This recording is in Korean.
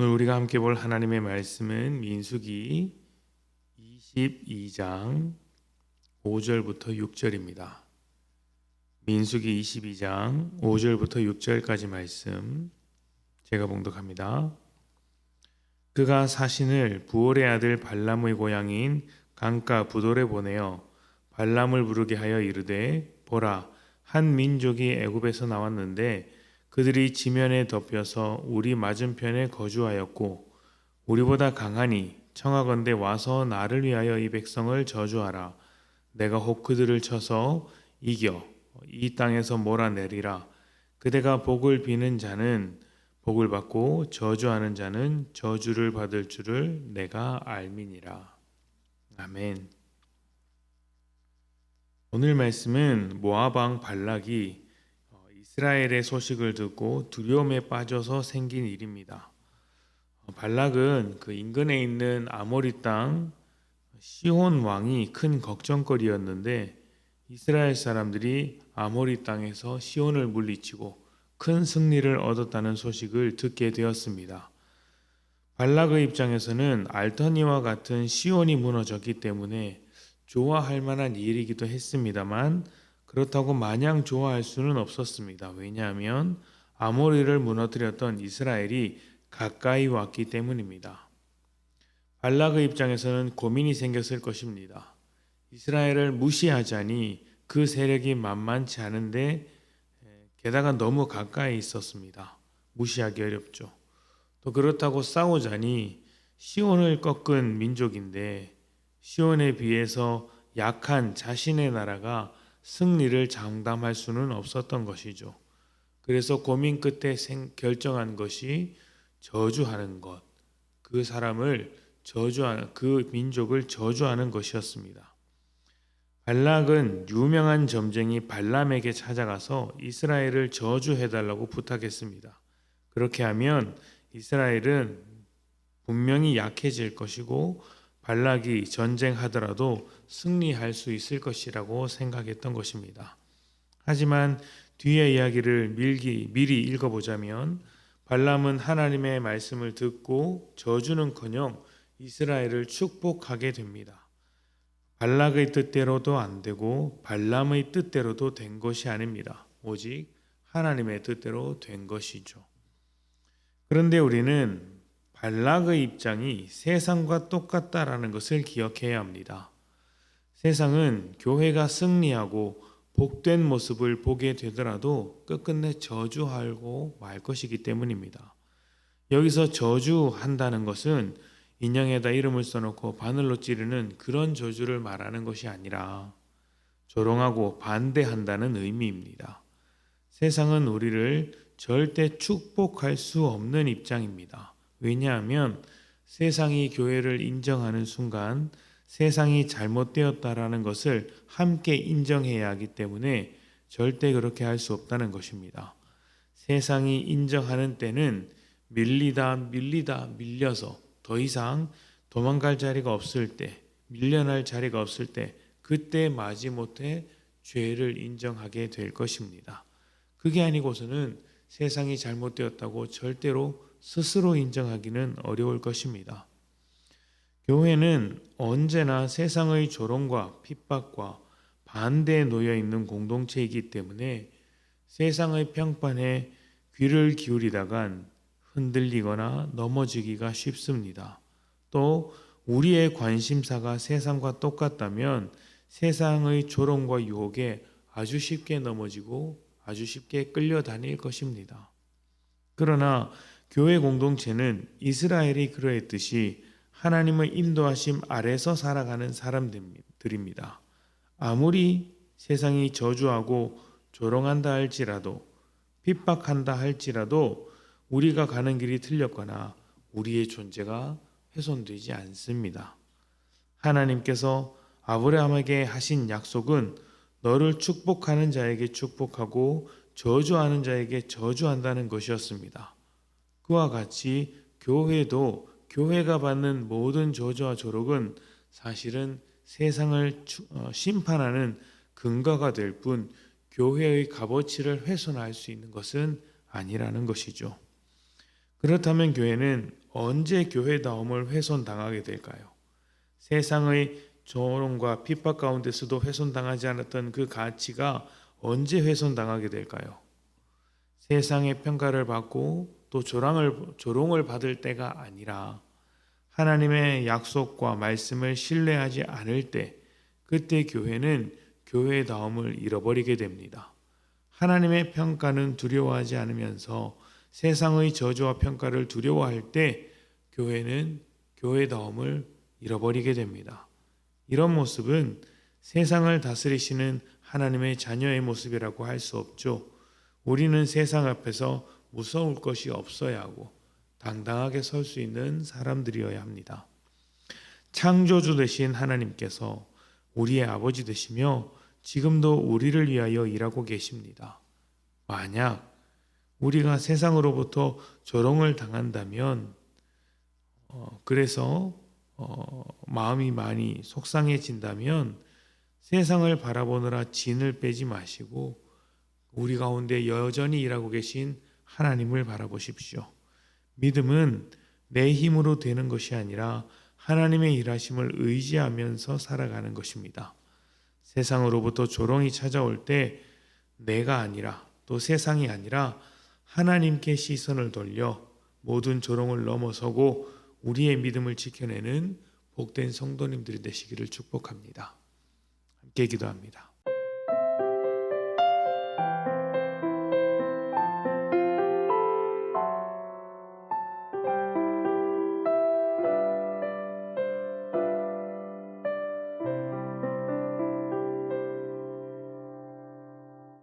오늘 우리가 함께 볼 하나님의 말씀은 민수기 22장 5절부터 6절입니다. 민수기 22장 5절부터 6절까지 말씀 제가 봉독합니다. 그가 사신을 부올의 아들 발람의 고향인 강가 부돌에 보내어 발람을 부르게 하여 이르되 보라 한 민족이 애굽에서 나왔는데 그들이 지면에 덮여서 우리 맞은편에 거주하였고 우리보다 강하니 청하건대 와서 나를 위하여 이 백성을 저주하라. 내가 혹 그들을 쳐서 이겨 이 땅에서 몰아내리라. 그대가 복을 비는 자는 복을 받고 저주하는 자는 저주를 받을 줄을 내가 알미니라. 아멘. 오늘 말씀은 모아방 발락이 어, 이스라엘의 소식을 듣고 두려움에 빠져서 생긴 일입니다. 어, 발락은 그 인근에 있는 아모리 땅 시온 왕이 큰 걱정거리였는데 이스라엘 사람들이 아모리 땅에서 시온을 물리치고 큰 승리를 얻었다는 소식을 듣게 되었습니다. 발락의 입장에서는 알터니와 같은 시온이 무너졌기 때문에 좋아할 만한 일이기도 했습니다만 그렇다고 마냥 좋아할 수는 없었습니다. 왜냐하면 아모리를 무너뜨렸던 이스라엘이 가까이 왔기 때문입니다. 발락의 입장에서는 고민이 생겼을 것입니다. 이스라엘을 무시하자니 그 세력이 만만치 않은데 게다가 너무 가까이 있었습니다. 무시하기 어렵죠. 또 그렇다고 싸우자니 시온을 꺾은 민족인데 시온에 비해서 약한 자신의 나라가 승리를 장담할 수는 없었던 것이죠. 그래서 고민 끝에 생, 결정한 것이 저주하는 것, 그 사람을 저주하는 그 민족을 저주하는 것이었습니다. 발락은 유명한 점쟁이 발람에게 찾아가서 이스라엘을 저주해 달라고 부탁했습니다. 그렇게 하면 이스라엘은 분명히 약해질 것이고 발락이 전쟁하더라도 승리할 수 있을 것이라고 생각했던 것입니다. 하지만 뒤의 이야기를 밀기, 미리 읽어보자면 발람은 하나님의 말씀을 듣고 저주는커녕 이스라엘을 축복하게 됩니다. 발락의 뜻대로도 안 되고 발람의 뜻대로도 된 것이 아닙니다. 오직 하나님의 뜻대로 된 것이죠. 그런데 우리는 발락의 입장이 세상과 똑같다라는 것을 기억해야 합니다. 세상은 교회가 승리하고 복된 모습을 보게 되더라도 끝끝내 저주하고 말 것이기 때문입니다. 여기서 저주한다는 것은 인형에다 이름을 써놓고 바늘로 찌르는 그런 저주를 말하는 것이 아니라 조롱하고 반대한다는 의미입니다. 세상은 우리를 절대 축복할 수 없는 입장입니다. 왜냐하면 세상이 교회를 인정하는 순간 세상이 잘못되었다라는 것을 함께 인정해야 하기 때문에 절대 그렇게 할 수 없다는 것입니다. 세상이 인정하는 때는 밀리다 밀리다 밀려서 더 이상 도망갈 자리가 없을 때, 밀려날 자리가 없을 때 그때 마지못해 죄를 인정하게 될 것입니다. 그게 아니고서는 세상이 잘못되었다고 절대로 스스로 인정하기는 어려울 것입니다. 교회는 언제나 세상의 조롱과 핍박과 반대에 놓여 있는 공동체이기 때문에 세상의 평판에 귀를 기울이다간 흔들리거나 넘어지기가 쉽습니다. 또 우리의 관심사가 세상과 똑같다면 세상의 조롱과 유혹에 아주 쉽게 넘어지고 아주 쉽게 끌려다닐 것입니다. 그러나 교회 공동체는 이스라엘이 그러했듯이 하나님의 인도하심 아래서 살아가는 사람들입니다. 아무리 세상이 저주하고 조롱한다 할지라도 핍박한다 할지라도 우리가 가는 길이 틀렸거나 우리의 존재가 훼손되지 않습니다. 하나님께서 아브라함에게 하신 약속은 너를 축복하는 자에게 축복하고 저주하는 자에게 저주한다는 것이었습니다. 그와 같이 교회도 교회가 받는 모든 저주와 조록은 사실은 세상을 어, 심판하는 근거가 될 뿐 교회의 값어치를 훼손할 수 있는 것은 아니라는 것이죠. 그렇다면 교회는 언제 교회다움을 훼손당하게 될까요? 세상의 조롱과 핍박 가운데서도 훼손당하지 않았던 그 가치가 언제 훼손당하게 될까요? 세상의 평가를 받고 또 조랑을, 조롱을 받을 때가 아니라 하나님의 약속과 말씀을 신뢰하지 않을 때 그때 교회는 교회다움을 잃어버리게 됩니다. 하나님의 평가는 두려워하지 않으면서 세상의 저주와 평가를 두려워할 때 교회는 교회다움을 잃어버리게 됩니다. 이런 모습은 세상을 다스리시는 하나님의 자녀의 모습이라고 할 수 없죠. 우리는 세상 앞에서 무서울 것이 없어야 하고 당당하게 설 수 있는 사람들이어야 합니다. 창조주 되신 하나님께서 우리의 아버지 되시며 지금도 우리를 위하여 일하고 계십니다. 만약 우리가 세상으로부터 조롱을 당한다면 어, 그래서 어, 마음이 많이 속상해진다면 세상을 바라보느라 진을 빼지 마시고 우리 가운데 여전히 일하고 계신 하나님을 바라보십시오. 믿음은 내 힘으로 되는 것이 아니라 하나님의 일하심을 의지하면서 살아가는 것입니다. 세상으로부터 조롱이 찾아올 때 내가 아니라 또 세상이 아니라 하나님께 시선을 돌려 모든 조롱을 넘어서고 우리의 믿음을 지켜내는 복된 성도님들이 되시기를 축복합니다. 함께 기도합니다.